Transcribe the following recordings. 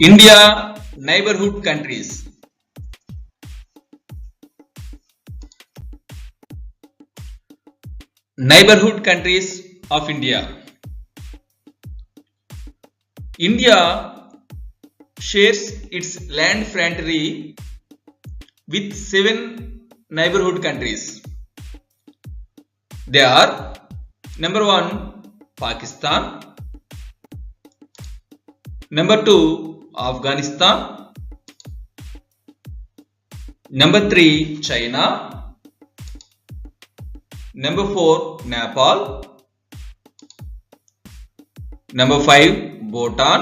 India neighborhood countries. Neighborhood countries of India. India shares its land frontier with seven neighborhood countries. They are number one Pakistan, number two Afghanistan, number three China, number four Nepal, number five Bhutan,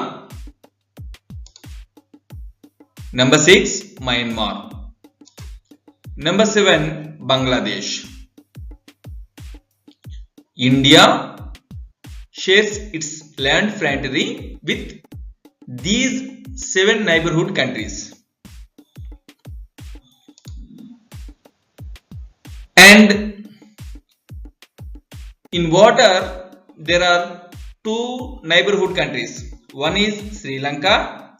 number six Myanmar, number seven Bangladesh. India shares its land frontier with these seven neighborhood countries. And in water, there are two neighborhood countries. One is Sri Lanka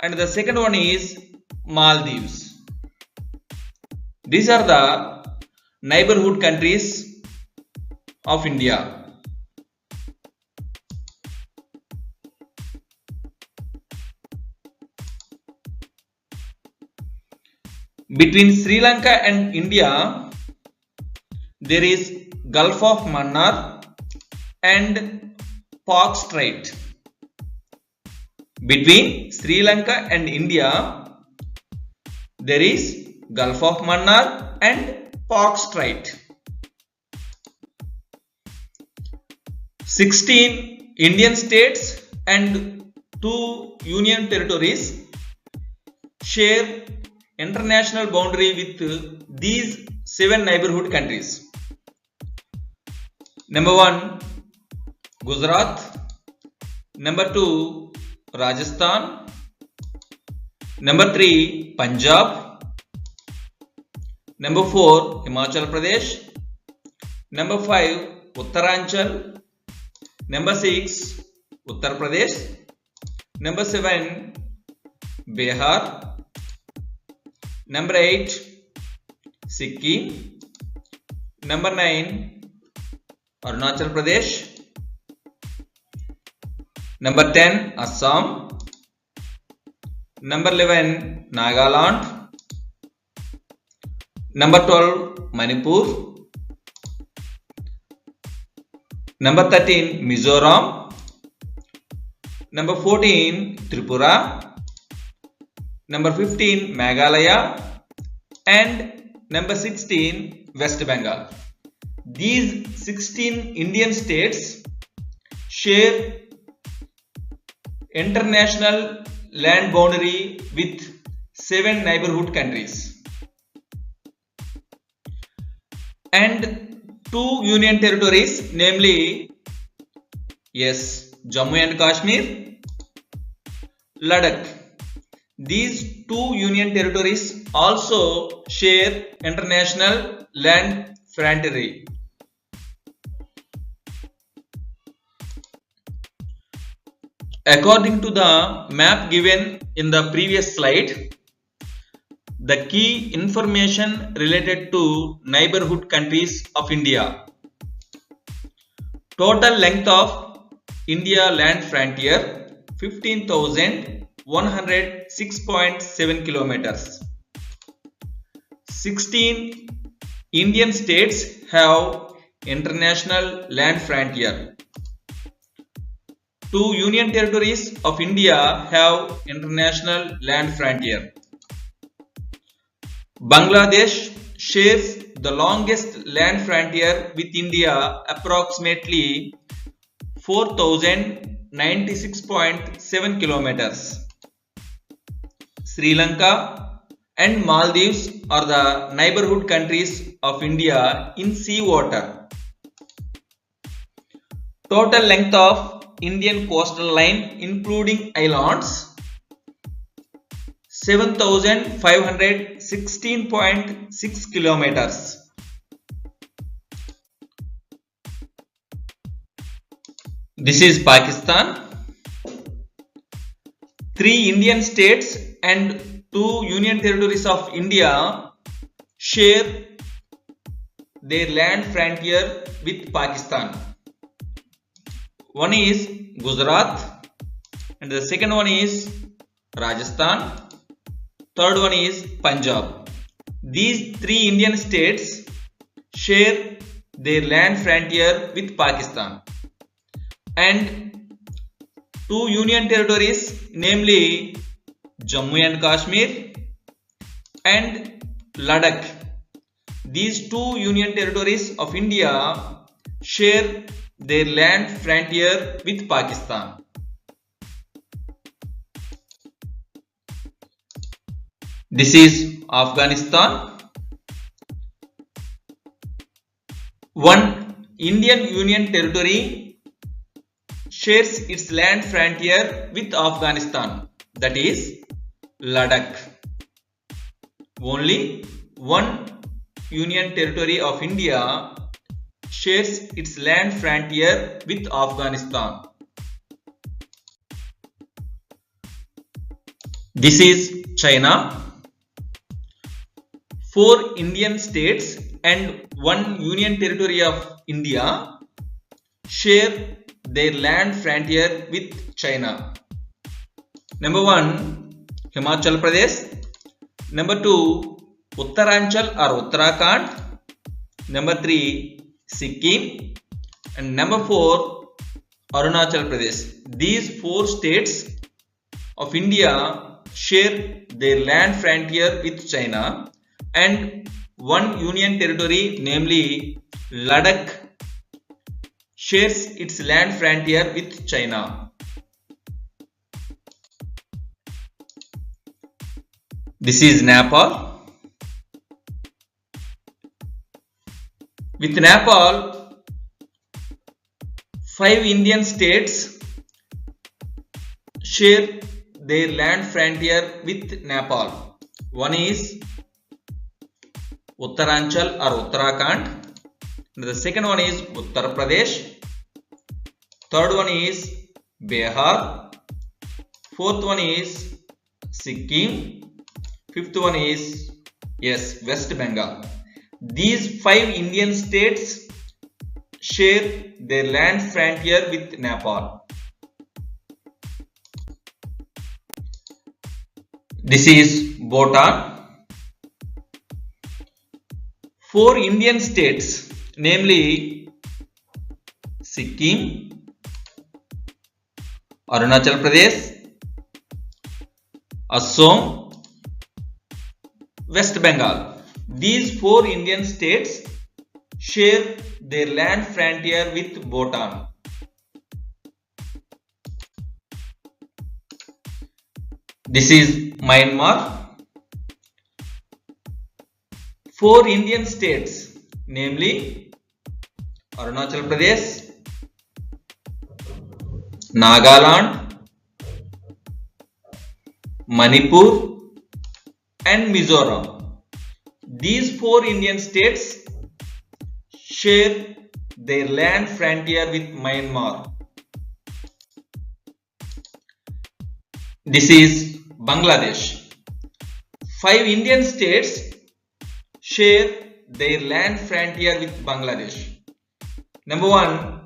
and the second one is Maldives. These are the neighborhood countries of India. Between Sri Lanka and India, there is Gulf of Mannar and Pak Strait. Between Sri Lanka and India, there is Gulf of Mannar and Pak Strait. 16 Indian states and 2 union territories share international boundary with these 7 neighborhood countries. Number 1 Gujarat, number 2 Rajasthan, number 3 Punjab, number 4 Himachal Pradesh, number 5 Uttaranchal, Number 6 Uttar Pradesh. Number 7 Bihar. Number eight Sikkim number nine Arunachal Pradesh number ten Assam number eleven Nagaland number twelve Manipur number thirteen Mizoram number fourteen Tripura Number 15 Meghalaya. And number 16 West Bengal. These 16 Indian states share international land boundary with seven neighborhood countries. And two union territories namely yes Jammu and Kashmir Ladakh these two union territories also share international land frontier according to the map given in the previous slide the key information related to neighborhood countries of India. Total length of India land frontier 15,106.7 kilometers. 16 Indian states have international land frontier. Two union territories of India have international land frontier. Bangladesh shares the longest land frontier with India approximately 4096.7 kilometers. Sri Lanka and Maldives are the neighborhood countries of India in sea water. Total length of Indian coastal line including islands 7516.6 kilometers. This is Pakistan. Three Indian states and two union territories of India share their land frontier with Pakistan. One is Gujarat and the second one is Rajasthan. Third one is Punjab. These three Indian states share their land frontier with Pakistan and two union territories namely Jammu and Kashmir and Ladakh. These two union territories of India share their land frontier with Pakistan. This is Afghanistan. One Indian Union territory shares its land frontier with Afghanistan that is Ladakh. Only one Union territory of India shares its land frontier with Afghanistan. This is China. Four Indian states and one union territory of India share their land frontier with China. Number one, Himachal Pradesh. Number two, Uttaranchal or Uttarakhand. Number three, Sikkim. And number four, Arunachal Pradesh. These four states of India share their land frontier with China and one union territory namely Ladakh shares its land frontier with China. This is Nepal. With Nepal, five Indian states share their land frontier with Nepal. One is Uttaranchal or Uttarakhand. And the second one is Uttar Pradesh. Third one is Bihar. Fourth one is Sikkim. Fifth one is yes West Bengal. These five Indian states share their land frontier with Nepal. This is Bhutan. Four Indian states, namely Sikkim, Arunachal Pradesh, Assam, West Bengal. These four Indian states share their land frontier with Bhutan. This is Myanmar. Four Indian states, namely Arunachal Pradesh, Nagaland, Manipur, and Mizoram. These four Indian states share their land frontier with Myanmar. This is Bangladesh. Five Indian states share their land frontier with Bangladesh. Number one,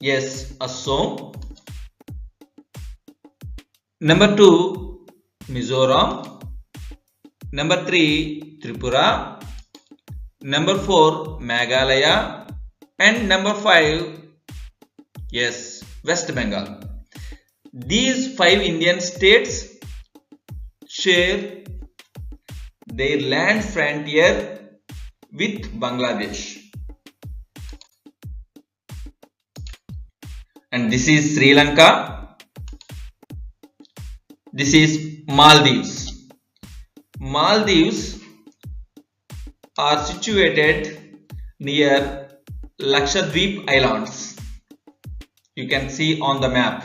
yes, Assam. Number two, Mizoram. Number three, Tripura. Number four, Meghalaya. And number five, yes, West Bengal. These five Indian states share their land frontier with Bangladesh. And this is Sri Lanka. This is Maldives. Maldives are situated near Lakshadweep Islands. You can see on the map.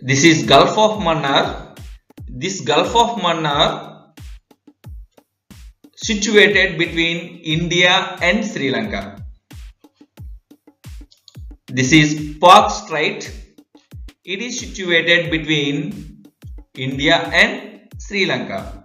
This is Gulf of Mannar. This Gulf of Mannar situated between India and Sri Lanka. This is Pak Strait. It is situated between India and Sri Lanka.